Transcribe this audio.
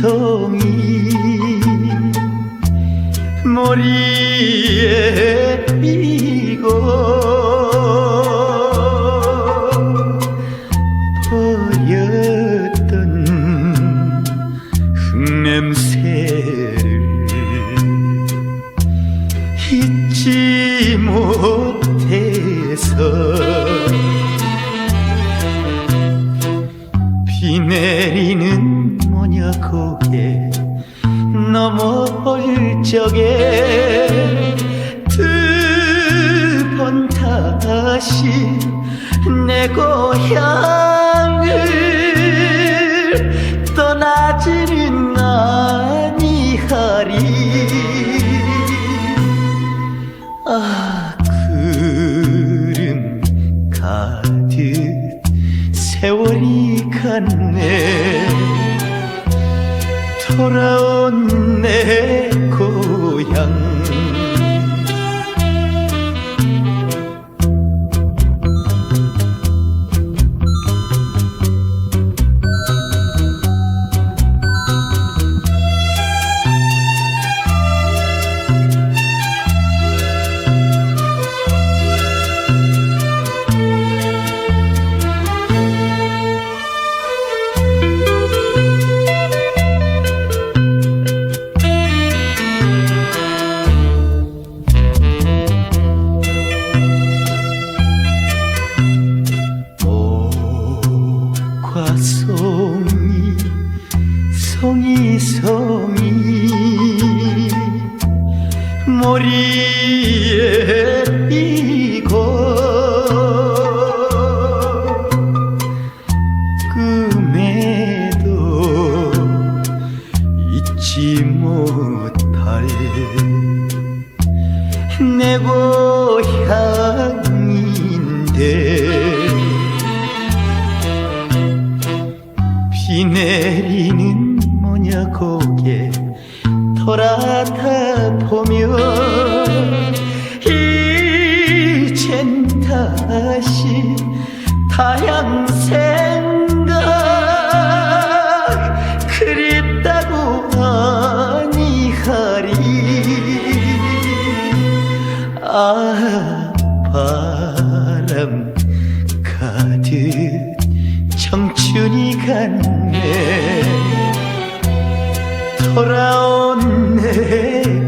성이 머리에 이고 버렸던 흙냄새를 잊지 못해서 비 내리는 모녀 고개 넘어올 적에 두 번 다시 내 고향을 떠나지는 아니하리. 아 구름 가득 세월이 갔네 돌아온 내 고향 송이 송이 머리에 삐고 꿈에도 잊지 못할 내 고향인데 비 내리는 모녀 고개 돌아다 보면 이젠 다시 타양 생각 그립다고 아니하리. 아 바람 가득 청춘이 갔네 돌아온 내